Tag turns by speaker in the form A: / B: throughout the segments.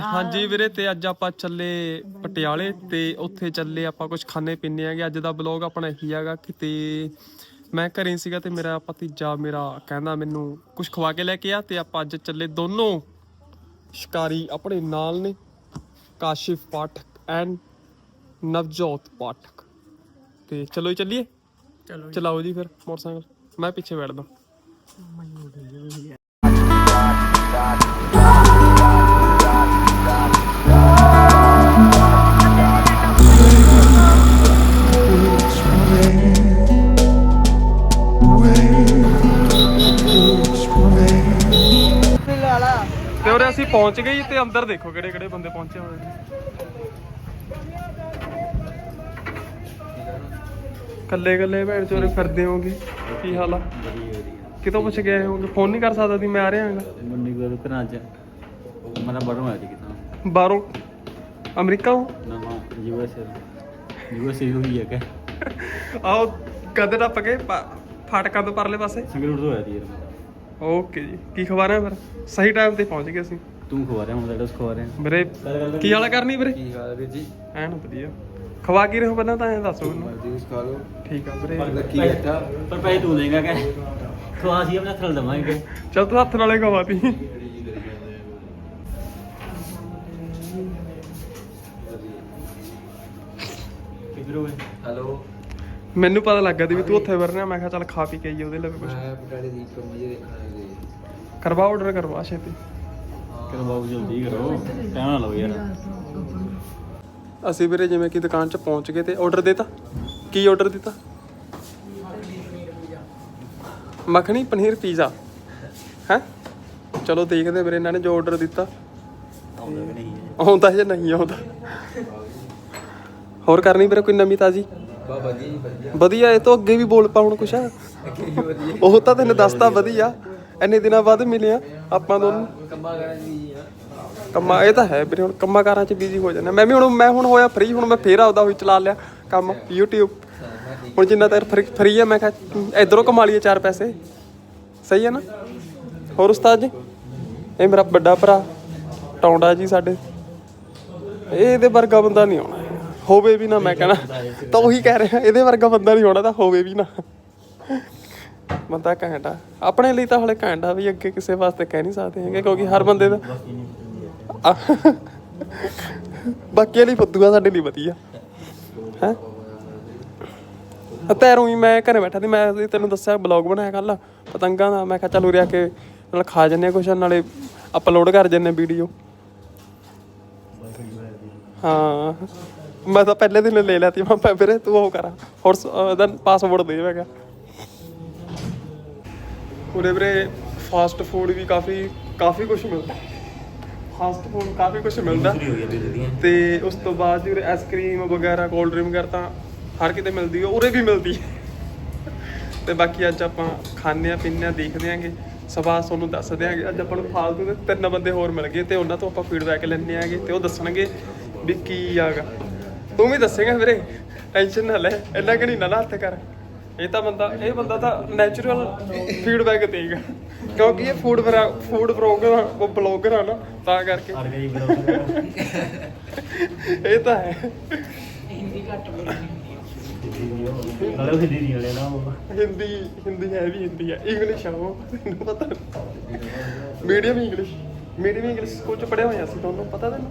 A: ਹਾਂਜੀ ਵੀਰੇ ਤੇ ਅੱਜ ਆਪਾਂ ਚੱਲੇ ਪਟਿਆਲੇ ਤੇ ਉੱਥੇ ਚੱਲੇ ਆਪਾਂ ਕੁਝ ਖਾਣੇ ਪੀਣੇ ਆਗੇ ਅੱਜ ਦਾ ਬਲੌਗ ਆਪਣਾ ਇਹੀ ਹੈਗਾ ਕਿਤੇ ਮੈਂ ਘਰੇ ਸੀਗਾ ਤੇ ਮੇਰਾ ਭਤੀਜਾ ਮੇਰਾ ਕਹਿੰਦਾ ਮੈਨੂੰ ਕੁਝ ਖਵਾ ਕੇ ਲੈ ਕੇ ਆ ਤੇ ਆਪਾਂ ਅੱਜ ਚੱਲੇ ਦੋਨੋਂ ਸ਼ਿਕਾਰੀ ਆਪਣੇ ਨਾਲ ਨੇ ਕਾਸ਼ਿਫ ਪਾਠਕ ਐਂਡ ਨਵਜੋਤ ਪਾਠਕ। ਤੇ ਚਲੋ ਜੀ ਚੱਲੀਏ?
B: ਚਲੋ
A: ਚਲਾਓ ਜੀ ਫਿਰ ਮੋਟਰਸਾਈਕਲ। ਮੈਂ ਪਿੱਛੇ ਬੈਠਦਾ। ਤੇ ਪਹੁੰਚ ਗਏ ਜੀ ਤੇ ਅੰਦਰ ਦੇਖੋ ਕਿਹੜੇ ਕਿਹੜੇ ਬੰਦੇ ਪਹੁੰਚੇ ਹੋਏ ਨੇ। ਕੱਲੇ ਕੱਲੇ ਭੈਣ ਚੋਰੇ ਫਿਰਦੇ ਹੋਗੇ ਕੀ ਹਾਲ ਆ? ਕਿਤੋਂ ਪੁੱਛ ਆਏ ਹੋਗੇ ਫੋਨ ਨਹੀਂ ਕਰ ਸਕਦਾ ਸੀ ਮੈਂ ਆ ਰਿਹਾ ਹਾਂਗਾ।
C: ਮੰਡੀ ਕੋਲ ਘਰਾਂ ਚ। ਮੇਰਾ ਬੜੋਂ ਆਇਆ ਸੀ ਕਿਤਾ।
A: ਬਾਹਰੋਂ? ਅਮਰੀਕਾ ਹੋ
C: ਨਵਾਂ ਯੂਐਸ ਯੂਐਸ ਹੋਈ ਹੈ ਕਿ।
A: ਆਓ ਕਦੇ ਟੱਪ ਕੇ ਫਾਟਕਾਂ ਤੋਂ ਪਰਲੇ ਪਾਸੇ।
C: ਸੰਗਰੂਰ ਤੋਂ ਆਇਆ ਸੀ ਯਾਰ
A: ਓਕੇ ਜੀ ਕੀ ਖਬਰ ਹੈ ਫਿਰ? ਸਹੀ ਟਾਈਮ ਤੇ ਪਹੁੰਚ ਗਏ ਅਸੀਂ।
C: ਤੂੰ ਖਵਾ ਰਿਹਾ ਹੁਣ ਜਿਹੜਾ ਖਵਾ ਰਿਹਾ।
A: ਵੀਰੇ ਕੀ ਹਾਲ ਕਰਨੀ ਵੀਰੇ?
D: ਕੀ ਹਾਲ ਵੀਰ ਜੀ?
A: ਐਨ ਵਧੀਆ। ਖਵਾ ਕੀ ਰਹੇ ਹੋ ਪਹਿਲਾਂ ਤਾਂ ਐਂ ਦੱਸੋ ਮੈਨੂੰ।
D: ਜੂਸ ਖਾ ਲਓ।
A: ਠੀਕ ਆ ਵੀਰੇ।
D: ਲੱਕੀ ਬੈਠਾ।
C: ਪਰ ਪੈਸੇ ਤੂੰ ਦੇਗਾ ਕਿ ਖਵਾ ਸੀ ਆਪਣੇ ਥਲ ਦਵਾਂਗੇ।
A: ਚਲ ਤੂੰ ਹੱਥ ਨਾਲੇ ਖਵਾਤੀ
C: ਕਿਧਰੋਂ
D: ਹੈਲੋ।
A: ਮੈਨੂੰ ਪਤਾ ਲੱਗਾ ਸੀ ਵੀ ਤੂੰ ਉੱਥੇ ਵਰਨਿਆ ਮੈਂ ਕਿਹਾ ਚੱਲ ਖਾ ਪੀ ਕੇ ਆਈਏ ਉਹਦੇ ਲਈ ਕੁਝ
D: ਮੈਂ ਪਟਾਲੇ ਦੀ ਕਮੀ ਦੇਖਣਾ ਜੀ
A: ਕਰਵਾ ਆਰਡਰ ਕਰਵਾ ਛੇਤੀ।
C: ਕਰੋ ਬਾਬੂ ਜਲਦੀ ਕਰੋ। ਟਾਈਮ ਨਾ ਲਾਓ ਯਾਰ।
A: ਅਸੀਂ ਵੀਰੇ ਜਿਵੇਂ ਕਿ ਦੁਕਾਨ 'ਚ ਪਹੁੰਚ ਗਏ ਤੇ ਆਰਡਰ ਦਿੱਤਾ? ਕੀ ਆਰਡਰ ਦਿੱਤਾ? ਮੱਖਣੀ ਪਨੀਰ ਪੀਜ਼ਾ ਹੈ? ਚਲੋ ਦੇਖਦੇ ਵੀਰੇ ਇਹਨਾਂ ਨੇ ਜੋ ਆਰਡਰ ਦਿੱਤਾ।
C: ਆਉਂਦਾ
A: ਜਾਂ ਨਹੀਂ ਆਉਂਦਾ? ਹੋਰ ਕਰਨੀ ਵੀਰੇ ਕੋਈ ਨਵੀਂ ਤਾਜੀ?
D: ਬਾਬਾ ਜੀ ਵਧੀਆ।
A: ਇਹ ਤੋਂ ਅੱਗੇ ਵੀ ਬੋਲ ਪਾ ਹੁਣ ਕੁਛ। ਉਹ ਤਾਂ ਤੈਨੂੰ ਦੱਸਤਾ ਵਧੀਆ। ਇੰਨੇ ਦਿਨਾਂ ਬਾਅਦ ਮਿਲਿਆ ਆਪਾਂ ਦੋਨੋਂ।
D: ਕੰਮਾ ਕਰਾਂ ਜੀ
A: ਕੰਮਾਂ ਇਹ ਤਾਂ ਹੈ ਵੀਰੇ, ਹੁਣ ਕੰਮਾਂ ਕਾਰਾਂ 'ਚ ਬਿਜ਼ੀ ਹੋ ਜਾਂਦਾ ਮੈਂ ਵੀ ਹੁਣ, ਮੈਂ ਹੁਣ ਹੋਇਆ ਫ੍ਰੀ ਹੁਣ ਮੈਂ ਫੇਰ ਆਪਦਾ ਹੋਈ ਚਲਾ ਲਿਆ ਕੰਮ, YouTube ਹੁਣ ਜਿੰਨਾ ਤੇਰ ਫ੍ਰੀ ਆ, ਮੈਂ ਕਿਹਾ, ਇਧਰੋਂ ਕਮਾ ਲਈਏ ਚਾਰ ਪੈਸੇ। ਸਹੀ ਹੈ ਨਾ? ਹੋਰ ਉਸਤਾਦ ਜੀ? ਇਹ ਮੇਰਾ ਵੱਡਾ ਭਰਾ, ਟੌਂਡਾ ਜੀ ਸਾਡੇ। ਇਹ ਇਹਦੇ ਵਰਗਾ ਬੰਦਾ ਨਹੀਂ ਆਉਣਾ। ਹੋਵੇ ਵੀ ਨਾ, ਮੈਂ ਕਹਿਣਾ। ਤਾਂ ਉਹੀ ਕਹਿ ਰਿਹਾ, ਇਹਦੇ ਵਰਗਾ ਬੰਦਾ ਨਹੀਂ ਆਉਣਾ, ਤਾਂ ਹੋਵੇ ਵੀ ਨਾ। ਬੰਦਾ ਘੈਂਟ ਆਪਣੇ ਲਈ ਤਾਂ ਹਲੇ ਘੈਂਟ ਵੀ ਅੱਗੇ ਕਿਸੇ ਵਾਸਤੇ ਕਹਿ ਨਹੀਂ ਸਕਦੇ ਹੈਗੇ, ਕਿਉਂਕਿ ਹਰ ਬੰਦੇ ਦਾ ਬਾਕੀ ਲਈ ਫੁੱਦੂ ਸਾਡੇ ਲਈ ਵਧੀਆ। ਹੈ? ਤੈਰੋਂ ਹੀ ਮੈਂ ਘਰੇ ਬੈਠਾ ਸੀ, ਮੈਂ ਤੈਨੂੰ ਦੱਸਿਆ ਬਲੌਗ ਬਣਾਇਆ ਕੱਲ ਪਤੰਗਾਂ ਦਾ। ਮੈਂ ਕਿਹਾ ਚੱਲ ਉਰੇ ਆ ਕੇ ਨਾਲ ਖਾ ਜੰਨੇ ਕੁਛ, ਨਾਲੇ ਅਪਲੋਡ ਕਰ ਜੰਨੇ ਵੀਡੀਓ ਹਾਂ। ਮੈਂ ਤਾਂ ਪਹਿਲੇ ਦਿਨ ਲੈ ਲਿਆ ਤੀ ਮੈਂ ਕਿਹਾ ਵੀਰੇ ਤੂੰ ਉਹ ਕਰ, ਹੋਰ ਸ- ਉਹਦਾ ਪਾਸਵਰਡ ਦੇ ਮੈਂ ਕਿਹਾ। ਉਰੇ ਵੀਰੇ ਫਾਸਟ ਫੂਡ ਵੀ ਕਾਫੀ ਕਾਫੀ ਕੁਝ ਮਿਲਦਾ। ਫਾਸਟ ਫੂਡ ਕਾਫੀ ਕੁਝ ਮਿਲਦਾ। ਤੇ ਉਸ ਤੋਂ ਬਾਅਦ ਜਿਹੜੇ ਆਈਸਕ੍ਰੀਮ ਵਗੈਰਾ ਕੋਲਡ ਡਰਿੰਕ ਵਗੈਰਾ ਤਾਂ ਹਰ ਕਿਤੇ ਮਿਲਦੀ ਹੈ ਉਰੇ ਵੀ ਮਿਲਦੀ ਹੈ ਤੇ ਬਾਕੀ ਅੱਜ ਆਪਾਂ ਖਾਣੇ ਆ ਪੀਣੇ ਆ ਦੇਖਦੇ ਆਂਗੇ ਸਵਾ ਤੁਹਾਨੂੰ ਦੱਸ ਦਿਆਂਗੇ ਅੱਜ ਆਪਾਂ ਨੂੰ ਫਾਲਤੂ ਦੇ ਤਿੰਨ ਬੰਦੇ ਹੋਰ ਮਿਲ ਗਏ ਤੇ ਉਹਨਾਂ ਤੋਂ ਆਪਾਂ ਫੀਡਬੈਕ ਲੈਣੇ ਆਂਗੇ ਤੇ ਉਹ ਦੱਸਣਗੇ ਵੀ ਕੀ ਆਗਾ ਤੂੰ ਵੀ ਦੱਸੇਗਾ ਵੀਰੇ ਟੈਨਸ਼ਨ ਨਾ ਲੈ ਇੰਨਾ ਕਿ ਨਹੀਂ ਨਾ ਹੱਥ ਕਰ। ਇਹ ਤਾਂ ਬੰਦਾ ਇਹ ਬੰਦਾ ਤਾਂ ਨੈਚੁਰਲ ਫੀਡਬੈਕ ਦੇਗਾ। ਕਿਉਂਕਿ ਇਹ ਫੂਡ ਫੂਡ ਬਲੌਗਰ ਬਲੌਗਰ ਆ ਨਾ ਤਾਂ ਕਰਕੇ। ਇਹ ਤਾਂ ਹੈ।
C: ਨਾਲੇ ਉਹ ਹਿੰਦੀ ਨਹੀਂ ਵਾਲੇ ਨਾ ਉਹ।
A: ਹਿੰਦੀ ਹਿੰਦੀ ਹੈ ਵੀ ਹਿੰਦੀ ਹੈ। ਇੰਗਲਿਸ਼ ਆ ਉਹ ਮੈਨੂੰ ਪਤਾ medium English medium English school ਚ ਪੜ੍ਹਿਆ ਹੋਇਆ ਸੀ ਤੁਹਾਨੂੰ ਪਤਾ ਤੈਨੂੰ?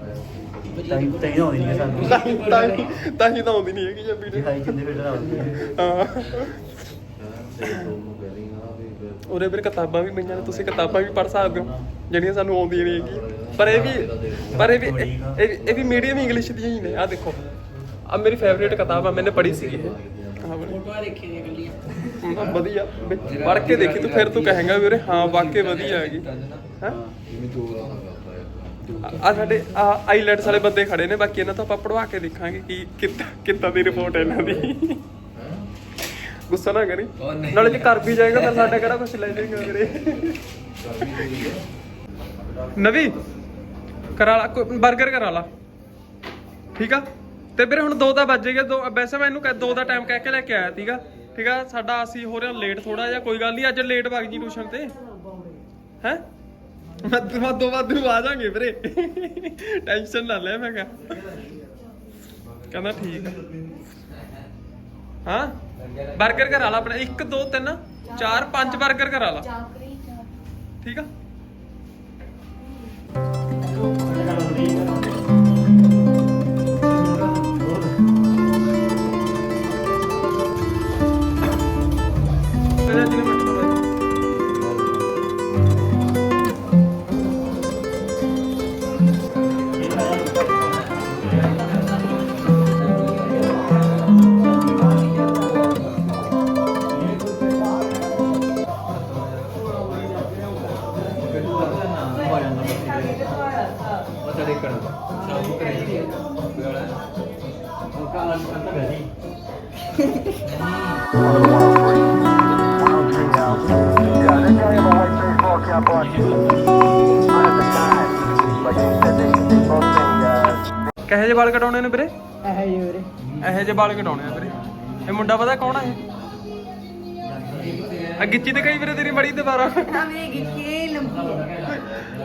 C: ਤਾਂ ਹੀ ਤਾਂ ਹੀ ਆਉਂਦੀ ਨਹੀਂ ਸਾਨੂੰ।
A: ਤਾਂ ਹੀ ਤਾਂ ਹੀ- ਤਾਂ ਹੀ ਤਾਂ ਆਉਂਦੀ ਨਹੀਂ ਹੈਗੀ ਜਾਂ
C: ਜੀ
A: ਮੀਡੀਅਮ
C: ਹਾਈ ਕਿੰਨੇ ਬੇਟਾ ਆਉਂਦੀ ਹੈ।
A: ਹਾਂ। ਉਰੇ ਵੀਰ ਕਿਤਾਬਾਂ ਵੀ ਪਈਆਂ ਨੇ ਤੁਸੀਂ ਕਿਤਾਬਾਂ ਵੀ ਪੜ੍ਹ ਸਕਦੇ ਹੋ ਜਿਹੜੀਆਂ ਸਾਨੂੰ ਆਉਂਦੀਆਂ ਨਹੀਂ ਹੈਗੀ ਪਰ ਇਹ ਵੀ ਪਰ ਇਹ ਵੀ ਇਹ ਵੀ- ਇਹ ਵੀ ਮੀਡੀਅਮ ਇੰਗਲਿਸ਼ ਦੀਆਂ ਹੀ ਨੇ ਆ ਦੇਖੋ। ਆ ਮੇਰੀ ਫੇਵਰੇਟ ਕਿਤਾਬ ਆ ਮੈਨੇ ਪੜ੍ਹੀ ਸੀਗੀ ਇਹ। ਆਹ ਵਾਲੀ।
B: ਫੋਟੋਆਂ ਦੇਖੀ ਦੀਆਂ ਗੱਲੀਆਂ
A: ਹਾਂ, ਵਧੀਆ ਪੜ ਕੇ ਦੇਖੀ ਤੂੰ ਫਿਰ ਤੂੰ ਕਹੇਗਾ ਵੀਰੇ ਹਾਂ ਵਾਕਈ ਵਧੀਆ ਹੈਗੀ। ਹਾਂ?
D: ਜਿਵੇਂ ਦੋ ਦਾ ਕਰਦਾ
A: ਆ ਸਾਡੇ ਆਈਲੈਟਸ ਵਾਲੇ ਬੰਦੇ ਖੜੇ ਨੇ ਬਾਕੀ ਇਹਨਾਂ ਤੋਂ ਆਪਾਂ ਪੜਵਾ ਕੇ ਦੇਖਾਂਗੇ ਕਿ ਕਿੱਦਾਂ ਕਿੱਦਾਂ ਦੀ ਰਿਪੋਰਟ ਹੈ ਇਹਨਾਂ ਦੀ। ਗੁੱਸਾ ਨਾ ਕਰੀ। ਨਾਲੇ ਜੇ ਕਰ ਵੀ ਜਾਏਗਾ ਤਾਂ ਸਾਡਾ ਕਿਹੜਾ ਕੁਝ ਲੈ ਜਾਏਗਾ ਵੀਰੇ। ਨਵੀ ਕਰਾ ਲਾ ਕੋਈ 버ਗਰ ਕਰਾ ਲਾ ਠੀਕ ਆ? ਤੇ ਵੀਰੇ ਹੁਣ 2 ਤਾਂ ਵੱਜ ਗਏ ਦੋ ਵੈਸੇ ਮੈਂ ਇਹਨੂੰ ਕਹਿ 2 ਦਾ ਟਾਈਮ ਕਹਿ ਕੇ ਲੈ ਕੇ ਆਇਆ ਸੀਗਾ। ਠੀਕ ਆ? ਸਾਡਾ ਅਸੀਂ ਹੋ ਰਿਹਾ ਲੇਟ ਥੋੜਾ ਜਿਹਾ ਕੋਈ ਗੱਲ ਨਹੀਂ ਅੱਜ ਲੇਟ ਵਗ ਜੀ ਟਿਊਸ਼ਨ ਤੇ। ਹੈ? ਮੱਧ ਮੱਧੋ ਮੱਧ ਨੂੰ ਆ ਜਾਾਂਗੇ ਵੀਰੇ। ਟੈਨਸ਼ਨ ਨਾ ਲੈ ਮੈਂ ਕਿਹਾ। ਕਹਿੰਦਾ ਠੀਕ ਆ। ਹਾਂ? 버ਗਰ ਕਰਾ ਲਾ ਆਪਣਾ 1 2 3 4 5 버ਗਰ ਕਰਾ ਲਾ ਠੀਕ ਆ? ਕਹੇ ਜਿਹੇ ਵਾਲ ਕਟਾਉਣੇ ਨੇ ਵੀਰੇ?
E: ਇਹ ਜੀ ਵੀਰੇ।
A: ਇਹੋ ਜਿਹੇ ਵਾਲ ਕਟਾਉਣੇ ਆ ਵੀਰੇ। ਇਹ ਮੁੰਡਾ ਪਤਾ ਕੌਣ ਆ ਇਹ? ਆ ਗਿੱਚੀ ਤੇ ਕਈ ਵੀਰੇ ਤੇਰੀ ਮੜੀ ਦੁਬਾਰਾ।
B: ਹਮੇ ਗਿੱਕੇ ਲੰਬੀ ਹੈ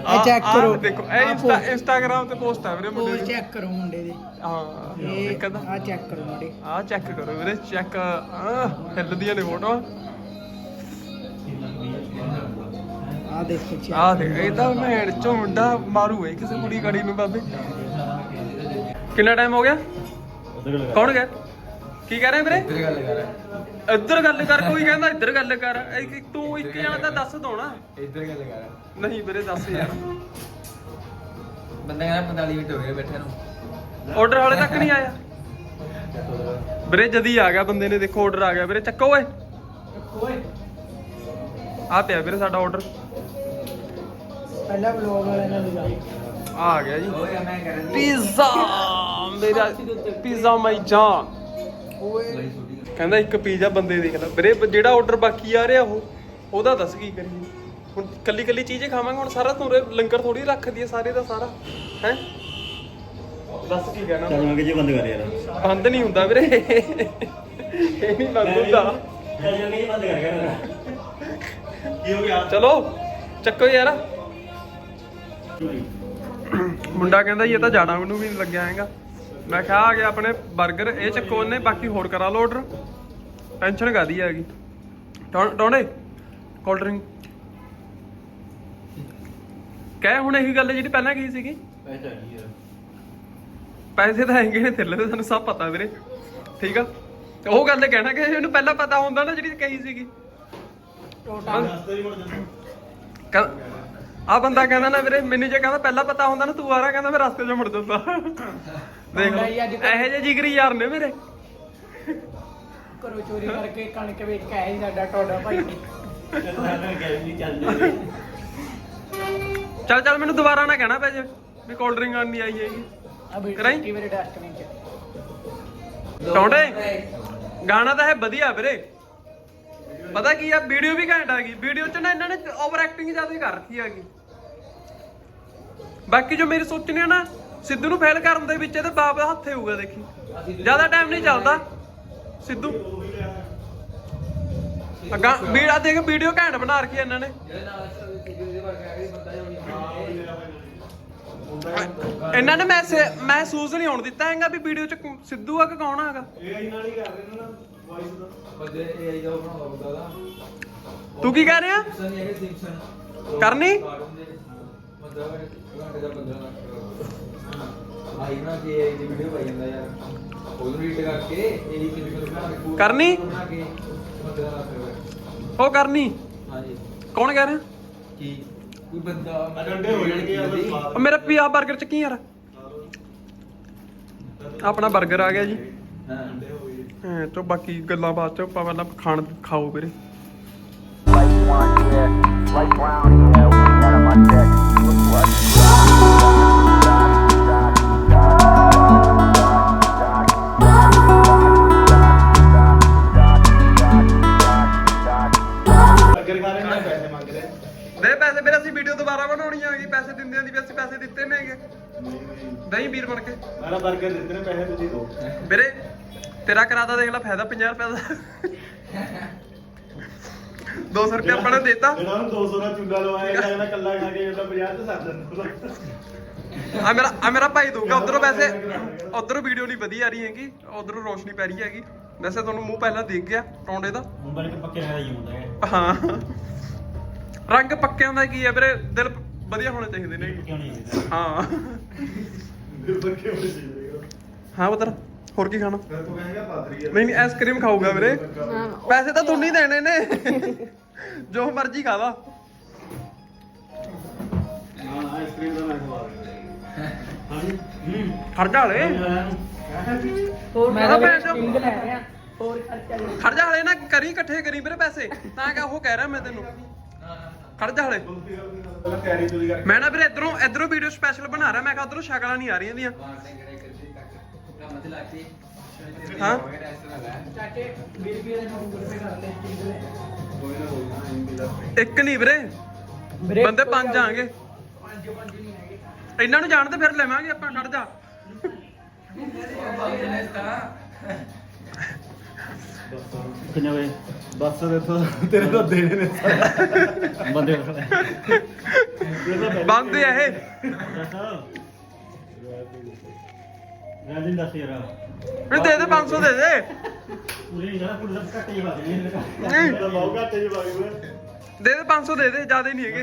A: ਆਹ-
E: check
A: ਆਹ
E: ਕਰੋ।
A: ਦੇਖੋ ਇਹ
E: ਆਹ
A: ਇੰਸਟਾ
E: post-
A: ਇੰਸਟਾਗ੍ਰਾਮ ਤੇ ਪੋਸਟ ਆ ਵੀਰੇ ਮੁੰਡੇ
E: ਉਹ
A: ਦੀ।
E: ਚੈੱਕ ਕਰੋ ਮੁੰਡੇ ਦੇ।
A: ਹਾਂ
E: ਇਹ
A: ਕਹਿੰਦਾ
E: ਆ ਚੈੱਕ ਕਰੋ ਮੁੰਡੇ।
A: ਆਹ ਚੈੱਕ ਕਰੋ ਵੀਰੇ ਚੈੱਕ ਆ ਹਿੱਲਦੀਆਂ ਨੇ ਫੋਟੋਆਂ
E: ਆ ਦੇਖੋ ਚੈੱਕ
A: ਆਹ ਦੇਖ ਇਹ ਤਾਂ ਭੈਣ ਚੋਂ ਮੁੰਡਾ ਮਾਰੂ ਹੈ ਕਿਸੇ ਕੁੜੀ ਕੜੀ ਨੂੰ ਬਾਬੇ। ਕਿੰਨਾ ਟਾਈਮ ਹੋ ਗਿਆ? ਕੌਣ ਗਿਆ? ਕੀ ਕਹਿ ਰਹੇ ਵੀਰੇ?
D: ਤੇਰੀ ਗੱਲ ਕਰ।
A: ਇੱਧਰ ਗੱਲ ਕਰ ਕੋਈ ਕਹਿੰਦਾ ਇੱਧਰ ਗੱਲ ਕਰ। ਇੱਕ- ਇੱਕ ਤੂੰ ਇੱਕ ਜਣਾ ਤਾਂ ਦੱਸ ਦੋ ਨਾ।
D: ਇੱਧਰ ਗੱਲ ਕਰ।
A: ਨਹੀਂ ਵੀਰੇ ਦੱਸ ਯਾਰ।
D: ਬੰਦਾ ਕਹਿੰਦਾ 45 ਮਿੰਟ ਹੋ ਗਏ ਬੈਠੇ ਨੂੰ।
A: ਆਰਡਰ ਹਾਲੇ ਤੱਕ ਨਹੀਂ ਆਇਆ। ਵੀਰੇ ਜਦੀ ਆ ਗਿਆ ਬੰਦੇ ਨੇ ਦੇਖੋ ਆਰਡਰ ਆ ਗਿਆ। ਵੀਰੇ ਚੱਕੋ ਓਏ।
E: ਓਏ।
A: ਆ ਪਿਆ ਵੀਰੇ ਸਾਡਾ ਆਰਡਰ
E: ਪਹਿਲਾ
A: ਆ ਗਿਆ ਜੀ। ਪੀਜ਼ਾ ਮੇਰਾ ਪੀਜ਼ਾ ਮਾਈ ਜਾਨ
E: ਓਏ।
A: ਕਹਿੰਦਾ ਇੱਕ ਪੀਜ਼ਾ ਬੰਦੇ ਦੇਖ ਲੈ ਵੀਰੇ ਜਿਹੜਾ ਆਰਡਰ ਬਾਕੀ ਆ ਰਿਹਾ ਉਹ ਉਹਦਾ ਦੱਸ ਕੀ ਕਰੀਏ? ਹੁਣ ਕੱਲੀ ਕੱਲੀ ਚੀਜ਼ੇ ਖਾਵਾਂਗੇ ਹੁਣ ਸਾਰਾ ਤੂੰ ਉਰੇ ਲੰਗਰ ਥੋੜੀ ਰੱਖ ਦਈਏ ਸਾਰੇ ਦਾ ਸਾਰਾ ਹੈ? ਦੱਸ ਕੀ ਕਹਿਣਾ?
C: ਚੱਲ ਮੈਂ ਬੰਦ ਕਰ ਯਾਰ।
A: ਬੰਦ ਨਹੀਂ ਹੁੰਦਾ ਵੀਰੇ। ਇਹ ਨਹੀਂ ਬੰਦ ਹੁੰਦਾ।
C: ਚੱਲ ਮੈਂ ਬੰਦ ਕਰ ਯਾਰ। ਕੀ ਹੋ ਗਿਆ?
A: ਚਲੋ ਚੱਕੋ ਯਾਰ। ਮੁੰਡਾ ਕਹਿੰਦਾ ਜੀ ਇਹ ਤਾਂ ਜਾਣਾ ਮੈਨੂੰ ਵੀ ਨਹੀਂ ਲੱਗਿਆ ਹੈਗਾ। ਮੈਂ ਕਿਹਾ ਆ ਗਿਆ ਆਪਣੇ 버ਗਰ ਇਹ ਚੱਕੋ ਉਹਨੇ ਬਾਕੀ ਹੋਰ ਕਰਾ ਲਓ ਆਰਡਰ ਟੈਨਸ਼ਨ ਕਾਦੀ ਹੈਗੀ? ਟੌ- ਟੌਂਡੇ ਕੋਲਡ ਡਰਿੰਕ ਕਹਿ ਹੁਣ ਇਹੀ ਗੱਲ ਜਿਹੜੀ ਪਹਿਲਾਂ ਕਹੀ ਸੀਗੀ। ਪੈਸੇ ਤਾਂ ਹੈਗੇ ਨੇ ਥੱਲੇ ਤੇ ਸਾਨੂੰ ਸਭ ਪਤਾ ਵੀਰੇ। ਠੀਕ ਆ? ਤੇ ਉਹ ਗੱਲ ਕਹਿਣਾ ਕਿ ਇਹਨੂੰ ਪਹਿਲਾਂ ਪਤਾ ਹੁੰਦਾ ਨਾ ਜਿਹੜੀ ਕਹੀ ਸੀਗੀ। ਆ ਬੰਦਾ ਕਹਿੰਦਾ ਨਾ ਵੀਰੇ ਮੈਨੂੰ ਜੇ ਕਹਿੰਦਾ ਪਹਿਲਾਂ ਪਤਾ ਹੁੰਦਾ ਨਾ ਤੂੰ ਆ ਰਿਹਾ ਕਹਿੰਦਾ ਮੈਂ ਰਸਤੇ 'ਚੋਂ ਮੁੜ ਜਾਂਦਾ। ਦੇਖ
E: ਮੁੰਡਾ ਹੀ ਅੱਜ ਕੱਲ੍ਹ-
A: ਇਹੋ ਜਿਹੇ ਜਿਗਰੀ ਯਾਰ ਨੇ ਮੇਰੇ
E: ਕਰੋ ਚੋਰੀ ਕਰਕੇ ਕਣਕ ਵੇਚ ਕੇ ਆਇਆ ਸੀ ਸਾਡਾ ਟੋਡਾ ਭਾਈ।
A: ਚੱਲ ਚੱਲ ਮੈਨੂੰ ਦੁਬਾਰਾ ਨਾ ਕਹਿਣਾ ਪੈ ਜੇ ਵੀ ਕੋਲਡ ਡਰਿੰਕ ਆਣ ਨਹੀਂ ਆਈ ਹੈਗੀ।
E: ਆ
A: ਕਰਾਈ?
E: ਕੀ ਮੇਰੇ ਡਸਟਬਿਨ ਚ।
A: ਟੌਂਡੇ ਗਾਣਾ ਤਾਂ ਹੈ ਵਧੀਆ ਵੀਰੇ। ਪਤਾ ਕੀ ਆ, ਵੀਡੀਓ ਵੀ ਘੈਂਟ ਆ ਗਈ। ਵੀਡੀਓ 'ਚ ਨਾ ਇਹਨਾਂ ਨੇ ਓਵਰ ਐਕਟਿੰਗ ਜ਼ਿਆਦਾ ਕਰ ਰੱਖੀ ਹੈਗੀ। ਬਾਕੀ ਜੋ ਮੇਰੀ ਸੋਚਣੀ ਆ ਨਾ, ਸਿੱਧੂ ਨੂੰ ਫੇਲ ਕਰਨ ਦੇ ਵਿੱਚ ਇਹਦੇ ਬਾਪ ਦਾ ਹੱਥ ਹੋਊਗਾ, ਦੇਖੀ। ਜ਼ਿਆਦਾ ਟਾਈਮ ਨਹੀਂ ਚੱਲਦਾ। ਸਿੱਧੂ। ਅਗਾ ਵੀੜਾ ਦੇਖ, ਵੀਡੀਓ ਘੈਂਟ ਬਣਾ ਰੱਖੀ ਇਹਨਾਂ ਨੇ।
D: ਜਿਹੜੇ
A: ਇਹਨਾਂ ਨੇ ਮੈਸੇ ਮਹਿਸੂਸ ਨਹੀਂ ਹੋਣ ਦਿੱਤਾ ਹੈਗਾ ਵੀ ਵੀਡੀਓ 'ਚ ਸਿੱਧੂ ਆ ਕਿ ਕੌਣ ਹੈਗਾ?
D: ਬੰਦੇ ਇਹ ਆਈ ਦਾ ਬਣਾਉਂਦਾ ਬੰਦਾ ਦਾ
A: ਤੂੰ ਕੀ ਕਹਿ ਰਿਹਾ? ਕਰਨੀ? ਕਰਨੀ? ਉਹ ਕਰਨੀ।
D: ਹਾਂਜੀ
A: ਕੌਣ ਕਹਿ ਰਿਹਾ?
D: ਕੀ ਕੋਈ ਬੰਦਾ
C: ਠੰਡੇ ਹੋ ਜਾਣਗੇ ਯਾਰ
A: ਮੇਰਾ ਪੀਆ 버ਗਰ ਚ ਕੀ ਯਾਰ? ਆਪਣਾ 버ਗਰ ਆ ਗਿਆ ਜੀ।
D: ਹਾਂ।
A: ਹਾਂ ਤੋਂ ਬਾਕੀ ਗੱਲਾਂ ਬਾਅਦ ਚ ਆਪਾਂ ਪਹਿਲਾਂ ਖਾਣ ਖਾਓ ਵੀਰੇ
F: Light one, yeah. Light brown, yeah. We got on my deck. Look what?
C: ਅਗਰ ਖਾਰੇ ਨਾਲ ਪੈਸੇ
A: ਦੇ ਵੀਰੇ ਅਸੀਂ ਵੀਡੀਓ ਦੁਬਾਰਾ ਬਣਾਉਣੀ ਆਗੀ ਪੈਸੇ ਦਿੰਦੇ ਆਂ ਦੀ ਵੀ ਅਸੀਂ ਪੈਸੇ ਦਿੱਤੇ ਨੇਗੇ ਨਹੀਂ ਵੀਰ ਬਣ ਕੇ
C: ਮੇਰਾ 버ਗਰ ਦਿੱਤੇ ਨੇ ਪੈਸੇ ਤੁਸੀਂ ਦੋ
A: ਵੀਰੇ ਤੇਰਾ ਕਰਾਦਾ ਦੇਖ ਲੈ ਫਾਇਦਾ 50 ਰੁਪਏ ਦਾ। 200 ਰੁਪਏ ਆਪਾਂ ਨੇ ਦੇਤਾ।
G: ਜਿਹੜਾ ਉਹਨੂੰ 200 ਦਾ ਚੁੱਲਾ ਲਵਾਇਆ ਜਾਂ ਕੱਲਾ ਖਾ ਕੇ ਜਿਹੜਾ 50 ਤੇ ਸੱਤ ਦਿੰਦਾ
A: ਆ ਮੇਰਾ ਆ ਮੇਰਾ ਭਾਈ ਦੂਗਾ ਉਧਰੋਂ ਵੈਸੇ ਉਧਰੋਂ ਵੀਡੀਓ ਨਹੀਂ ਵਧੀਆ ਆ ਰਹੀ ਹੈਗੀ ਉਧਰੋਂ ਰੋਸ਼ਨੀ ਪੈ ਰਹੀ ਹੈਗੀ। ਵੈਸੇ ਤੁਹਾਨੂੰ ਮੂੰਹ ਪਹਿਲਾਂ ਦਿਖ ਗਿਆ ਟੌਂਡੇ ਦਾ।
C: ਹੁਣ ਬਣ ਕੇ ਪੱਕੇ ਰਹਿ ਹੁੰਦਾ ਹੈ
A: ਹਾਂ। ਰੰਗ ਪੱਕਿਆਂ ਦਾ ਕੀ ਹੈ ਵੀਰੇ? ਦਿਲ ਵਧੀਆ ਹੋਣੇ ਚਾਹੀਦੇ ਨੇ।
C: ਕਿਉਂ ਨਹੀਂ
A: ਹਾਂ।
G: ਬੱਕੇ ਹੋਣੇ ਚਾਹੀਦੇ
A: ਹਾਂ ਪੁੱਤਰ। ਹੋਰ ਕੀ ਖਾਣਾ?
G: ਫਿਰ ਤੂੰ ਕਹੇਗਾ ਪਾਦਰੀ
A: ਨਹੀਂ ਨਹੀਂ ਆਈਸਕ੍ਰੀਮ ਖਾਊਗਾ ਵੀਰੇ ਪੈਸੇ ਤਾਂ ਤੁਹਾਨੂੰ ਹੀ ਦੇਣੇ ਨੇ। ਜੋ ਮਰਜ਼ੀ ਖਾ ਲਾ।
G: ਹਾਂ ਆਈਸਕ੍ਰੀਮ ਦਾ ਮੈਂ ਖਵਾ ਹਾਂਜੀ?
A: ਖਰਜਾ ਹਲੇ।
E: ਹੋਰ
A: ਮੈਂ ਤਾਂ ਭੈਣ ਚੋਦ-
E: ਸਟਿੰਗ ਲੈ ਰਿਹਾ। ਹੋਰ ਖਰਚਾ ਨਹੀਂ
A: ਖਰਜਾ ਹਲੇ ਨਾ ਕਰੀ ਇਕੱਠੇ ਕਰੀ ਵੀਰੇ ਪੈਸੇ। ਤਾਂ ਕਿ ਉਹ ਕਹਿ ਰਿਹਾ ਮੈਂ ਤੈਨੂੰ। ਖਰਜਾ ਹਲੇ।
G: ਪਹਿਲਾਂ ਤਿਆਰੀ ਤੁਰੀ ਕਰ
A: ਮੈਂ ਨਾ ਵੀਰੇ ਇਧਰੋਂ ਇਧਰੋਂ ਵੀਡੀਓ ਸਪੈਸ਼ਲ ਬਣਾ ਰਿਹਾ। ਮੈਂ ਕਿਹਾ ਉਧਰੋਂ ਸ਼ਕਲਾਂ ਨਹੀਂ ਆ ਰਹੀਆਂ ਦੀਆਂ। ਹਾਂ?
E: ਚਾਚੇ 20 ਰੁਪਏ ਦਾ ਗੂਗਲ ਪੇ ਕਰ ਲੈ ਸਟਿੰਗ ਲੈ
G: ਕੋਈ ਨਾ ਕੋਈ ਨਾ ਇੰਨੀ ਦਾ
A: ਇੱਕ ਨਹੀਂ ਵੀਰੇ ਬੰਦੇ ਪੰਜ ਆਣਗੇ।
E: ਪੰਜ ਪੰਜ ਨਹੀਂ ਹੈਗੇ।
A: ਇਹਨਾਂ ਨੂੰ ਜਾਣ ਤੇ ਫਿਰ ਲੈਵਾਂਗੇ ਆਪਾਂ ਖੜ ਜਾ।
C: ਕਿੰਨੇ ਵੇ
G: ਬਸ ਦੇਖੋ ਤੇਰੇ ਤਾਂ ਦੇਣੇ ਨੇ
C: ਬੰਦੇ
A: ਬੰਦ ਆ ਇਹ। ਵੀ ਦੇ ਦੇ 500 ਦੇ ਦੇ।
C: ਪੂਰੀ ਨਾ ਪੂਰੀ ਲੱਗ ਕੱਟ ਹੀ ਬਾਜੀ
A: ਨਹੀਂ।
G: ਮੇਰਾ ਬਾਉ ਘਾਟੇ ਚ ਬਾਈ ਓਏ।
A: ਦੇ ਦੇ 500 ਦੇ ਦੇ ਜ਼ਿਆਦਾ ਨਹੀਂ ਹੈਗੇ।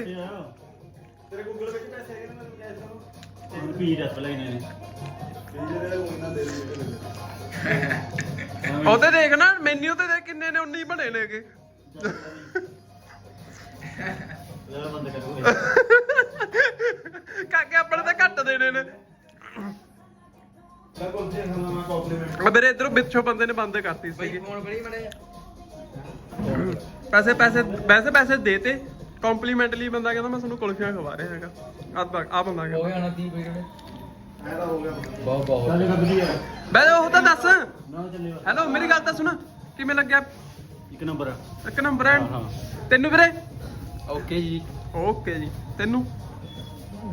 G: ਤੇਰੇ ਗੂਗਲ ਵਿੱਚ ਪੈਸੇ ਹੈਗੇ ਨੇ ਮੈਨੂੰ ਕੈਸ਼ ਕਰੋ
C: ਪੀ ਦੱਸ ਲੈ ਇਹਨੇ
G: ਜਿਹੜੇ ਦੇ। ਕੋਈ ਨਾ ਦੇ ਦੇ
A: ਉਹਤੇ ਦੇਖ ਨਾ ਮੈਨੂ ਤੇ ਦੇਖ ਕਿੰਨੇ ਨੇ 19 ਬਣੇ ਨੇਗੇ
C: ਯਾਰ ਬੰਦ ਕਰ
A: ਕਾਕੇ ਆਪਣੇ ਤਾਂ ਘੱਟ ਦੇਣੇ ਨੇ।
G: ਮੈਂ ਖਾਣਾ ਕੰਪਲੀਮੈਂਟ
A: ਆ ਇਧਰੋਂ ਵਿੱਚੋਂ ਬੰਦੇ ਨੇ ਬੰਦ ਕਰਤੀ ਸੀਗੀ।
D: ਫੋਨ ਬੜੀ
A: ਪੈਸੇ ਪੈਸੇ ਵੈਸੇ ਪੈਸੇ ਦੇਤੇ ਕੰਪਲੀਮੈਂਟਲੀ ਬੰਦਾ ਕਹਿੰਦਾ ਮੈਂ ਤੁਹਾਨੂੰ ਕੁਲਫੀਆਂ ਖਵਾ ਰਿਹਾ ਹੈਗਾ। ਆ ਆ ਬੰਦਾ
D: ਹੋ
A: ਕਹਿੰਦਾ
D: ਗਿਆ ਨਾ 30 ਵੀਡੀਓ
G: ਐ ਤਾਂ ਹੋ ਗਿਆ।
D: ਬਹੁਤ ਬਹੁਤ।
C: ਚੱਲ ਕਰ ਵਧੀਆ।
A: ਉਹ ਤਾਂ ਦੱਸ।
C: ਨਾ
A: ਹੈਲੋ ਮੇਰੀ ਗੱਲ ਤਾਂ ਸੁਣ। ਕਿਵੇਂ ਲੱਗਿਆ?
C: ਇੱਕ ਨੰਬਰ
A: ਇੱਕ ਨੰਬਰ ਹਾਂ। ਤੈਨੂੰ ਵੀਰੇ?
D: ਓਕੇ ਜੀ।
A: ਓਕੇ ਜੀ। ਤੈਨੂੰ?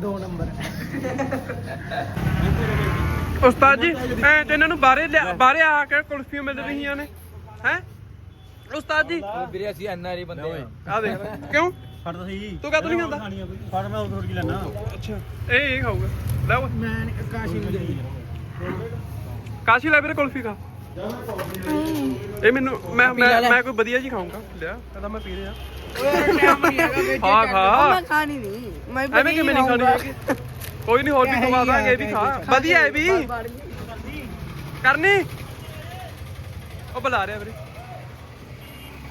E: ਦੋ ਨੰਬਰ।
A: ਉਸਤਾਦ ਜੀ ਐ ਤੇ ਇਹਨਾਂ ਨੂੰ ਬਾਹਰੇ ਲਿਆ- ਬਾਹਰੇ ਆ ਕੇ ਕੁਲਫੀਆਂ ਮਿਲ ਰਹੀਆਂ ਨੇ। ਹੈ? ਉਸਤਾਦ ਜੀ।
D: ਵੀਰੇ ਅਸੀਂ ਐਨਆਰਆਈ ਬੰਦੇ ਆ।
A: ਆ ਦੇਖ। ਕਿਉਂ?
C: ਫੜ ਤਾਂ ਸਹੀ
A: ਤੂੰ ਕਾਹਤੋਂ ਨਹੀਂ ਖਾਂਦਾ?
C: ਖਾਣੀ ਆ ਕੋਈ। ਫੜ ਮੈਂ ਹੋਰ ਕੀ ਲੈਣਾ
A: ਅੱਛਾ। ਇਹ ਇਹ ਖਾਊਗਾ। ਲੈ ਓਏ।
E: ਮੈਂ ਕਾਸ਼ੀ ਨੂੰ ਗਈ
A: ਕਾਸ਼ੀ ਲੈ ਵੀਰੇ ਕੁਲਫੀ ਖਾ। ਇਹ ਮੈਨੂੰ ਮੈਂ ਮੈਂ ਮੈਂ ਕੋਈ ਵਧੀਆ ਜੀ ਖਾਊਂਗਾ। ਲਿਆ। ਕਹਿੰਦਾ ਮੈਂ ਪੀ ਰਿਹਾ। ਖਾ।
B: ਮੈਂ ਖਾਣੀ ਨਹੀਂ। ਮੈਂ
A: ਐਵੇਂ ਕਿਵੇਂ ਨਹੀਂ ਖਾਣੀ? ਹੈਗੀ ਕੋਈ ਨਹੀਂ ਹੋਰ ਵੀ ਖਵਾ ਦਾਂਗੇ ਇਹ ਵੀ ਖਾ। ਵਧੀਆ ਹੈ ਵੀ। ਕਰਨੀ? ਉਹ ਬੁਲਾ ਰਿਹਾ ਵੀਰੇ।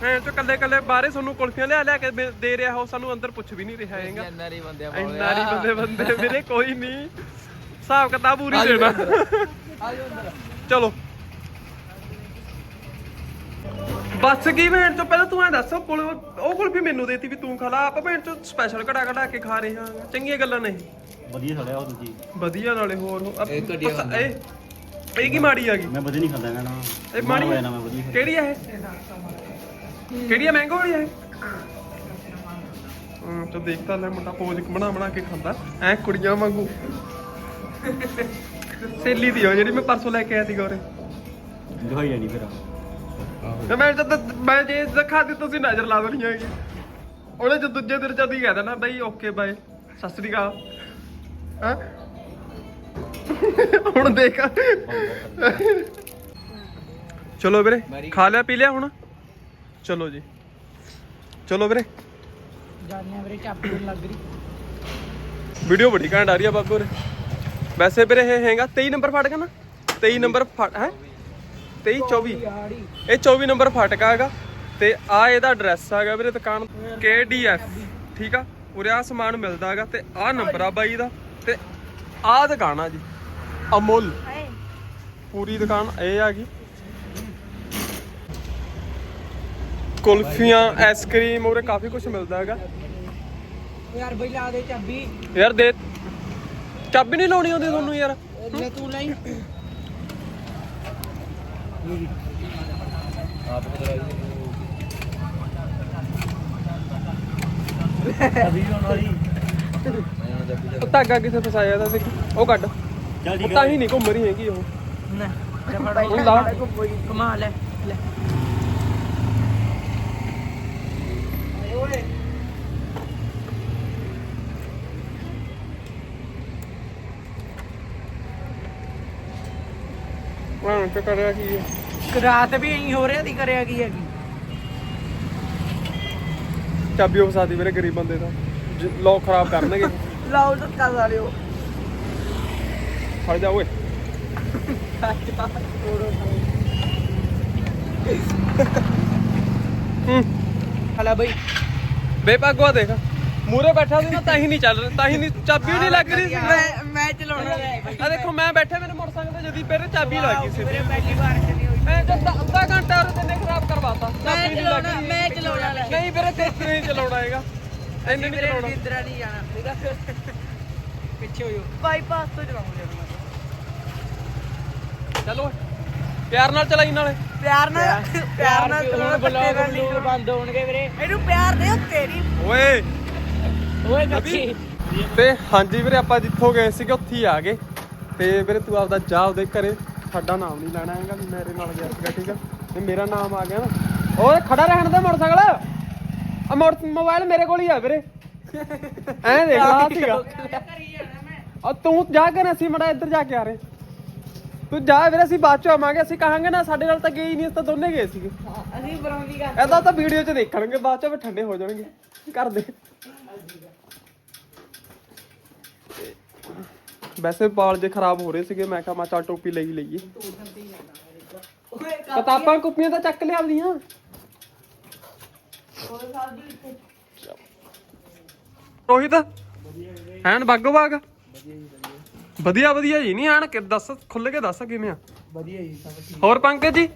A: ਐ ਚੋ ਕੱਲੇ ਕੱਲੇ ਬਾਹਰੇ ਤੁਹਾਨੂੰ ਕੁਲਫੀਆਂ ਲਿਆ ਲਿਆ ਕੇ ਦੇ- ਦੇ ਰਿਹਾ ਹੋ ਸਾਨੂੰ ਅੰਦਰ ਪੁੱਛ ਵੀ ਨਹੀਂ ਰਿਹਾ ਹੈਗਾ।
D: ਐਨਆਰਆਈ ਬੰਦੇ ਆ
A: ਇੰਨਾ ਨਹੀਂ ਬੰਦੇ ਬੰਦੇ ਵੀਰੇ ਕੋਈ ਨਹੀਂ। ਹਿਸਾਬ ਕਿਤਾਬ ਪੂਰੀ ਦੇਣਾ। ਚਲੋ। ਬੱਸ ਕੀ ਭੈਣ ਚੋ ਪਹਿਲਾਂ ਤੂੰ ਐ ਦੱਸ ਉਹ ਕੋਲ ਉਹ ਕੁਲਫੀ ਮੈਨੂੰ ਦੇਤੀ ਵੀ ਤੂੰ ਖਾ ਲਾ ਆਪਾਂ ਭੈਣ ਚੋ ਸਪੈਸ਼ਲ ਕਢਾ ਕਢਾ ਕੇ ਖਾ ਰਹੇ ਹਾਂ। ਚੰਗੀਆਂ ਗੱਲਾਂ ਨਹੀਂ
C: ਵਧੀਆ ਖੜਿਆ ਉਹ ਦੂਜੀ।
A: ਵਧੀਆ ਨਾਲੇ ਹੋਰ ਹੋ- ਅਪ-
D: ਇਹ ਘਟੀਆ
A: ਪਤਾ-
D: ਹੁੰਦਾ।
A: ਇਹ ਇਹ ਕੀ ਮਾੜੀ ਆ ਗਈ?
C: ਮੈਂ ਵਧੀਆ ਨਹੀਂ ਖਾਂਦਾ ਹੈਗਾ ਨਾ
A: ਇਹ ਮਾੜੀ
C: ਨਾ
A: ਆ?
C: ਮੈਂ ਵਧੀਆ
A: ਕਿਹੜੀ ਆ ਇਹ? ਕਿਹੜੀ ਆ ਮੈਂਗੋ ਵਾਲੀ ਆ ਇਹ? ਹਾਂ ਤੂੰ ਦੇਖਦਾ ਲੈ ਮੁੰਡਾ ਪੋਜ ਬਣਾ ਬਣਾ ਕੇ ਖਾਂਦਾ। ਐ ਕੁੜੀਆਂ ਵਾਂਗੂ। ਸੇਲੀ ਦੀ ਉਹ ਜਿਹੜੀ ਮੈਂ ਪਰਸੋਂ ਲੈ ਕੇ ਆਇਆ ਸੀ ਗੋਰੇ
C: ਦਿਖਾਈ ਜਾਣੀ ਫਿਰ
A: ਤੇ ਮੈਂ ਜਦ ਮੈਂ ਜੇ ਦਿਖਾ ਦਿੱਤੀ ਤੁਸੀਂ ਨਜ਼ਰ ਲਾ ਦੇਣੀ ਹੈਗੀ ਉਹਨੇ ਜਦ ਦੂਜੇ ਦਿਨ ਜਦ ਹੀ ਕਹਿ ਦੇਣਾ ਬਈ ਓਕੇ ਬਾਏ ਸਤਿ ਸ੍ਰੀ ਅਕਾਲ। ਹਾਂ? ਹੁਣ ਦੇਖ। ਚਲੋ ਵੀਰੇ ਖਾ ਲਿਆ ਪੀ ਲਿਆ ਹੁਣ? ਚਲੋ ਜੀ। ਚਲੋ ਵੀਰੇ।
E: ਜਾਨੀਆਂ ਵੀਰੇ ਨਹੀਂ ਲੱਗ ਰਹੀ।
A: ਵੀਡੀਓ ਬੜੀ ਘੈਂਟ ਆ ਰਹੀ ਆ ਬਾਬੂ ਵੈਸੇ ਵੀਰੇ ਇਹ ਹੈਗਾ 23 ਨੰਬਰ ਫਾਟਕ ਨਾ? 23 ਨੰਬਰ ਹੈ? 23 24
E: ਆੜੀ
A: ਇਹ 24 ਨੰਬਰ ਫਾਟਕਾ ਹੈਗਾ ਤੇ ਆ ਇਹਦਾ ਐਡਰੈਸ ਹੈਗਾ ਵੀਰੇ ਦੁਕਾਨ KDF ਠੀਕ ਆ? ਉਰੇ ਆ ਸਮਾਨ ਮਿਲਦਾ ਹੈਗਾ ਤੇ ਆ ਨੰਬਰ ਆ ਬਾਈ ਦਾ ਤੇ ਆ ਦੁਕਾਨ ਆ ਜੀ ਅਮੁੱਲ। ਪੂਰੀ ਦੁਕਾਨ ਇਹ ਆ ਗਈ। ਕੁਲਫੀਆਂ ਆਈਸਕ੍ਰੀਮ ਉਰੇ ਕਾਫੀ ਕੁਝ ਮਿਲਦਾ ਹੈਗਾ।
E: ਯਾਰ ਬਈ ਲਾ ਦੇ ਚਾਬੀ।
A: ਯਾਰ ਦੇ ਚਾਬੀ ਨਹੀਂ ਲਾਉਣੀ ਆਉਂਦੀ ਤੁਹਾਨੂੰ ਯਾਰ
E: ਤੂੰ ਲਈ।
D: ਆਪ ਬਦਲਾ
C: ਅਭੀ ਹੁਣ ਵਾਲੀ
A: ਉਹ ਧਾਗਾ ਕਿਸੇ ਫਸਾਇਆ ਦਾ ਦੇਖ ਉਹ ਕੱਢ। ਉਹ ਤਾਂ ਹੀ ਨਹੀਂ ਘੁੰਮ ਰਹੀ ਹੈਗੀ ਉਹ।
E: ਨਾ ਲੈ ਫੜ
A: ਉਹ ਲਾ।
E: ਕਮਾ ਲੈ ਲੈ
B: ਓਏ
A: ਤੇ ਕਰਿਆ ਕੀ ਹੈ?
B: ਰਾਤ ਵੀ ਐਂ ਹੋ ਰਿਹਾ ਦੀ ਕਰਿਆ ਕੀ ਹੈਗੀ?
A: ਚਾਬੀ ਉਹ ਫਸਾਦੀ ਮੇਰੇ ਗਰੀਬ ਬੰਦੇ ਦਾ। ਲੋਕ ਖਰਾਬ ਕਰਨਗੇ।
B: ਲਾਓ ਧੱਕਾ ਸਾਲਿਓ
A: ਫੜ ਜਾ ਓਏ।
B: ਹਲਾ ਬਈ।
A: ਬੇਪਾਗਵਾ ਦੇਖ। ਮੂਰੇ ਬੈਠਾ ਸੀ ਨਾ ਤਾਂ ਹੀ ਨਹੀਂ ਚੱਲ ਰਿਹਾ ਤਾਂ ਹੀ ਨਹੀਂ ਚਾਬੀ ਨਹੀਂ ਲੱਗ ਰਹੀ ਸੀ
B: ਮੈਂ।
A: ਆ ਦੇਖੋ ਮੈਂ ਬੈਠੇ ਮੇਰੇ ਮੋਟਰਸਾਈਕਲ ਤੇ ਜਦੀ ਪਹਿਲੇ ਚਾਬੀ ਲੱਗ ਗਈ ਸੀ।
B: ਮੇਰੇ ਪਹਿਲੀ ਵਾਰ ਚਲੀ ਹੋਈ।
A: ਮੈਂ ਜਦ ਅੱਧਾ ਘੰਟਾ ਉਹ ਤੈਨੇ ਖਰਾਬ ਕਰਵਾਤਾ।
B: ਮੈਂ
A: ਚਾਬੀ ਨਹੀਂ ਲੱਗ
B: ਚਲਾਉਣਾ
A: ਰਹੀ
B: ਮੈਂ ਚਲਾਉਣਾ ਲੈ।
A: ਨਹੀਂ ਵੀਰੇ ਤੇ ਨਹੀਂ ਚਲਾਉਣਾ ਹੈਗਾ। ਇੰਨੇ ਨਹੀਂ
B: ਮੇਰੇ
A: ਚਲਾਉਣਾ।
B: ਜਿੱਦਰਾ ਨਹੀਂ ਜਾਣਾ। ਠੀਕ ਆ। ਪਿੱਛੇ ਹੋਇਓ। ਬਾਈਪਾਸ ਤੋਂ ਚਲਾਉਂਗਾ
A: ਚਲੋ ਪਿਆਰ ਨਾਲ ਚਲਾਈ ਨਾਲੇ।
B: ਪਿਆਰ ਨਾਲ ਪਿਆਰ ਨਾਲ ਚਲਾਉਣਾ
E: ਬਲੂਗ ਬੰਦ ਹੋਣਗੇ ਵੀਰੇ।
B: ਇਹਨੂੰ ਪਿਆਰ ਦੇ ਤੇਰੀ
A: ਓਏ।
E: ਓਏ ਕੱਚੀ
A: ਤੇ ਹਾਂਜੀ ਵੀਰੇ ਆਪਾਂ ਜਿੱਥੋਂ ਗਏ ਸੀਗੇ ਉੱਥੇ ਹੀ ਆ ਗਏ। ਤੇ ਵੀਰੇ ਤੂੰ ਆਪਦਾ ਜਾ ਉਹਦੇ ਘਰੇ ਸਾਡਾ ਨਾਮ ਨਹੀਂ ਲੈਣਾ ਹੈਗਾ ਵੀ ਮੇਰੇ ਨਾਲ ਗਿਆ ਸੀਗਾ ਠੀਕ ਆ? ਤੇ ਮੇਰਾ ਨਾਮ ਆ ਗਿਆ ਨਾ। ਓਏ ਖੜਾ ਰਹਿਣ ਦੇ ਮੋਟਰਸਾਈਕਲ। ਆ ਮੋਟਰ ਮੋਬਾਈਲ ਮੇਰੇ ਕੋਲ ਹੀ ਆ ਵੀਰੇ। ਐਂ ਦੇਖ ਲਾ ਸੀਗਾ। ਆ ਤੂੰ ਜਾ ਕੇ ਨਾ ਅਸੀਂ ਮੜਾ ਇੱਧਰ ਜਾ ਕੇ ਆ ਰਹੇ। ਤੂੰ ਜਾ ਵੀਰੇ ਅਸੀਂ ਬਾਅਦ ਚ ਆਵਾਂਗੇ। ਅਸੀਂ ਕਹਾਂਗੇ ਨਾ ਸਾਡੇ ਨਾਲ ਤਾਂ ਗਏ ਹੀ ਨਹੀਂ ਅਸੀਂ ਤਾਂ ਦੋਨੇ ਗਏ ਸੀਗੇ।
B: ਅਸੀਂ ਬਰੌਂਦੀ ਕਰ
A: ਐਦਾਂ ਤਾਂ ਵੀਡੀਓ 'ਚ ਦੇਖਣਗੇ ਬਾਅਦ 'ਚ ਵੀ ਠੰਡੇ ਹੋ ਜਾਣਗੇ। ਘਰ ਦੇ ਵੈਸੇ ਵਾਲ ਜੇ ਖਰਾਬ ਹੋ ਰਹੇ ਸੀਗੇ ਮੈਂ ਕਿਹਾ ਮੈਂ ਚੱਲ ਟੋਪੀ ਲਈ ਲਈਏ। ਕਿਤਾਬਾਂ ਕੁੱਪੀਆਂ ਤਾਂ ਚੱਕ ਲਿਆ ਆਪਦੀਆਂ ਰੋਹਿਤ ਐਨ ਬਾਗੋ ਬਾਗ? ਵਧੀਆ ਵਧੀਆ ਜੀ। ਨਹੀਂ ਐਨ ਕਿ ਦੱਸ ਖੁੱਲ ਕੇ ਦੱਸ ਕਿਵੇਂ ਆ?
E: ਵਧੀਆ ਜੀ ਸਭ ਠੀਕ।
A: ਹੋਰ ਪੰਕਜ ਜੀ?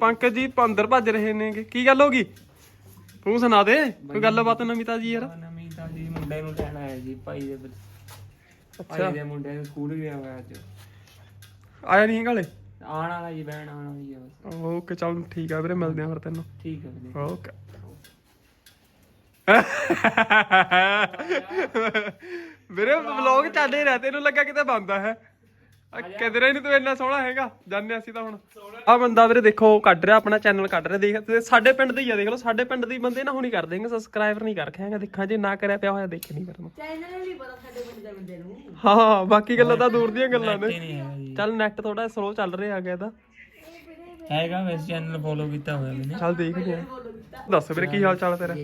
A: ਪੰਕਜ ਜੀ ਅੰਦਰ ਭੱਜ ਰਹੇ ਨੇਗੇ। ਕੀ ਗੱਲ ਹੋ ਗਈ? ਤੂੰ ਸੁਣਾ ਦੇ ਕੋਈ ਗੱਲਬਾਤ ਨਵੀਂ ਤਾਜੀ ਯਾਰ।
E: ਨਵੀਂ ਤਾਂ ਜੀ ਮੁੰਡੇ ਨੂੰ ਲੈਣ ਆਇਆ ਜੀ ਭਾਈ ਦੇ
A: ਅੱਛਾ।
E: ਦੇ ਮੁੰਡੇ ਨੂੰ ਸਕੂਲ ਗਿਆ ਹੋਇਆ ਅੱਜ।
A: ਆਇਆ ਨਹੀਂ ਗਾਲੇ
E: ਆਣ ਵਾਲਾ ਜੀ ਬਹਿਣ ਆਣ ਵਾਲੀ ਆ ਬਸ।
A: ਓਕੇ ਚੱਲ ਠੀਕ ਆ ਵੀਰੇ ਮਿਲਦੇ ਆ ਫਿਰ ਤੈਨੂੰ।
E: ਠੀਕ ਹੈ ਵੀਰੇ।
A: ਓਕੇ। ਵੀਰੇ ਵਲੌਗ ਚੱਲ ਹੀ ਰਿਹਾ ਤੈਨੂੰ ਲੱਗਾ ਕਿਤੇ ਬੰਦਾ ਹੈ? ਆ ਕਿਧਰੇ ਨਹੀਂ ਤੂੰ ਇੰਨਾ ਸੋਹਣਾ ਹੈਗਾ ਜਾਣਦੇ ਅਸੀਂ ਤਾਂ ਹੁਣ। ਆ ਬੰਦਾ ਵੀਰੇ ਦੇਖੋ ਕੱਢ ਰਿਹਾ ਆਪਣਾ ਚੈਨਲ ਕੱਢ ਰਿਹਾ ਦੇਖ ਤੇ ਸਾਡੇ ਪਿੰਡ ਦੇ ਹੀ ਆ ਦੇਖ ਲਓ ਸਾਡੇ ਪਿੰਡ ਦੇ ਹੀ ਬੰਦੇ ਨਾ ਹੁਣੀ ਕਰ ਦੇਂਗੇ ਸਬਸਕ੍ਰਾਈਬਰ ਨਹੀਂ ਕਰ ਖਾਂਗਾ ਦੇਖਾਂ ਜੇ ਨਾ ਕਰਿਆ ਪਿਆ ਹੋਇਆ ਦੇਖ ਨਹੀਂ ਕਰਨਾ।
B: ਚੈਨਲ ਨਹੀਂ ਪਤਾ ਸਾਡੇ ਪਿੰਡ ਦੇ ਬੰਦੇ ਨੂੰ।
A: ਹਾਂ ਬਾਕੀ ਗੱਲਾਂ ਤਾਂ ਦੂਰ ਦੀਆਂ ਗੱਲਾਂ ਨੇ।
E: ਹੈਗਾ
A: ਚੱਲ ਨੈਟ ਥੋੜਾ ਸਲੋ ਚੱਲ ਰਿਹਾ ਗਿਆ ਤਾਂ
E: ਹੈਗਾ ਵੈਸੇ ਚੈਨਲ ਫੋਲੋ ਕੀਤਾ ਹੋਇਆ ਮੈਨੇ
A: ਚੱਲ ਦੇਖਦੇ ਆ ਦੱਸ ਵੀਰੇ ਕੀ ਹਾਲ ਚਾਲ ਤੇਰਾ?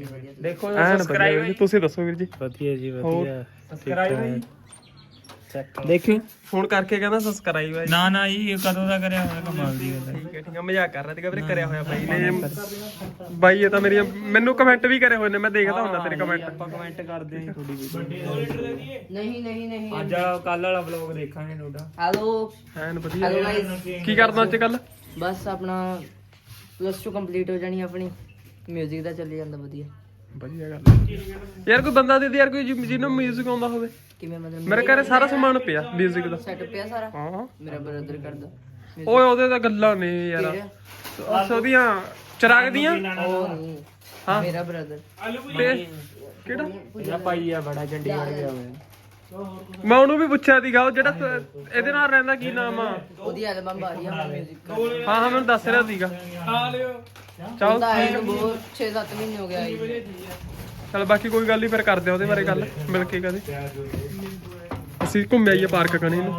E: ਦੇਖੋ
A: ਵਧੀਆ ਜੀ ਤੁਸੀਂ ਦੱਸੋ ਵੀਰ ਜੀ।
G: ਵਧੀਆ ਜੀ
A: ਹੋਰ?
E: ਸਬਸਕ੍ਰਾਈਬ ਦੇਖੀ?
A: ਫੋਨ ਕਰਕੇ ਕਹਿੰਦਾ ਸਬਸਕ੍ਰਾਈਬ ਹੈ
E: ਨਾ ਨਾ ਜੀ ਇਹ ਕਦੋਂ ਦਾ ਕਰਿਆ ਹੋਇਆ ਕਮਾਲ ਦੀ ਗੱਲ ਹੈ
A: ਠੀਕ ਹੈ ਠੀਕ ਹੈ ਮਜ਼ਾਕ ਕਰ ਰਿਹਾ ਸੀਗਾ ਵੀਰੇ ਕਰਿਆ ਹੋਇਆ ਬਾਈ ਨੇ ਬਾਈ ਇਹ ਤਾਂ ਮੇਰੀਆਂ ਮੈਨੂੰ ਕਮੈਂਟ ਵੀ ਕਰੇ ਹੋਏ ਨੇ ਮੈਂ ਦੇਖਦਾ ਹੁੰਦਾ ਤੇਰੇ ਕਮੈਂਟ
E: ਆਪਾਂ ਕਮੈਂਟ ਕਰਦੇ ਹਾਂ ਤੁਹਾਡੀ ਵੀਡੀਓ
B: ਨਹੀਂ ਨਹੀਂ ਨਹੀਂ
E: ਅੱਜ ਕੱਲ ਵਾਲਾ ਵਲੌਗ ਦੇਖਾਂਗੇ ਤੁਹਾਡਾ।
B: ਹੈਲੋ
A: ਐਨ ਵਧੀਆ।
B: ਹੈਲੋ ਗਾਇਸ
A: ਕੀ ਕਰਦਾ ਅੱਜ ਕੱਲ
B: ਬਸ ਆਪਣਾ ਪਲੱਸ 2 ਕੰਪਲੀਟ ਹੋ ਜਾਣੀ ਆਪਣੀ। 뮤직 ਦਾ ਚੱਲੀ ਜਾਂਦਾ ਵਧੀਆ।
A: ਵਧੀਆ ਗੱਲ ਹੈ। ਯਾਰ ਕੋਈ ਬੰਦਾ ਦੇ ਦੇ ਯਾਰ ਕੋਈ ਜਿ- ਜਿਹਨੂੰ 뮤직 ਆਉਂਦਾ ਹੋਵੇ
B: ਕਿਵੇਂ ਮਤਲਬ
A: ਮੇਰੇ ਘਰੇ ਸਾਰਾ ਸਮਾਨ ਪਿਆ 뮤직 ਦਾ
B: ਸੈਟ ਪਿਆ ਸਾਰਾ
A: ਹਾਂ
B: ਮੇਰਾ ਬ੍ਰਦਰ ਕਰਦਾ
A: ਓਏ ਉਹਦੇ ਤਾਂ ਗੱਲਾਂ ਨੇ ਯਾਰ ਉਸ ਉਹਦੀਆਂ ਚਿਰਾਗ ਦੀਆਂ
B: ਉਹ ਨਹੀਂ
A: ਹਾਂ।
B: ਮੇਰਾ ਬ੍ਰਦਰ
A: ਤੇ ਕਿਹੜਾ
E: ਇਹਦਾ ਭਾਈ ਆ ਬੜਾ ਚੰਡੀਗੜ੍ਹ ਗਿਆ ਹੋਇਆ
A: ਮੈਂ ਉਹਨੂੰ ਵੀ ਪੁੱਛਿਆ ਸੀਗਾ ਉਹ ਜਿਹੜਾ ਇਹਦੇ ਨਾਲ ਰਹਿੰਦਾ ਕੀ ਨਾਮ ਆ?
B: ਉਹਦੀ ਐਲਬਮ ਆ ਰਹੀ ਆ। 뮤직
A: ਹਾਂ ਹਾਂ ਮੈਨੂੰ ਦੱਸ ਰਿਹਾ ਸੀਗਾ। ਚੱਲ।
B: ਉਹਦਾ ਆਏ ਨੂੰ ਬਹੁਤ 6-7 ਮਹੀਨੇ ਹੋ ਗਿਆ ਆਈ
A: ਚੱਲ ਬਾਕੀ ਕੋਈ ਗੱਲ ਨਹੀਂ ਫਿਰ ਕਰਦੇ ਆ ਉਹਦੇ ਬਾਰੇ ਗੱਲ ਮਿਲ ਕੇ ਕਦੇ। ਅਸੀਂ ਘੁੰਮ ਆਈਏ ਪਾਰਕ ਕਣੀ ਨੂੰ।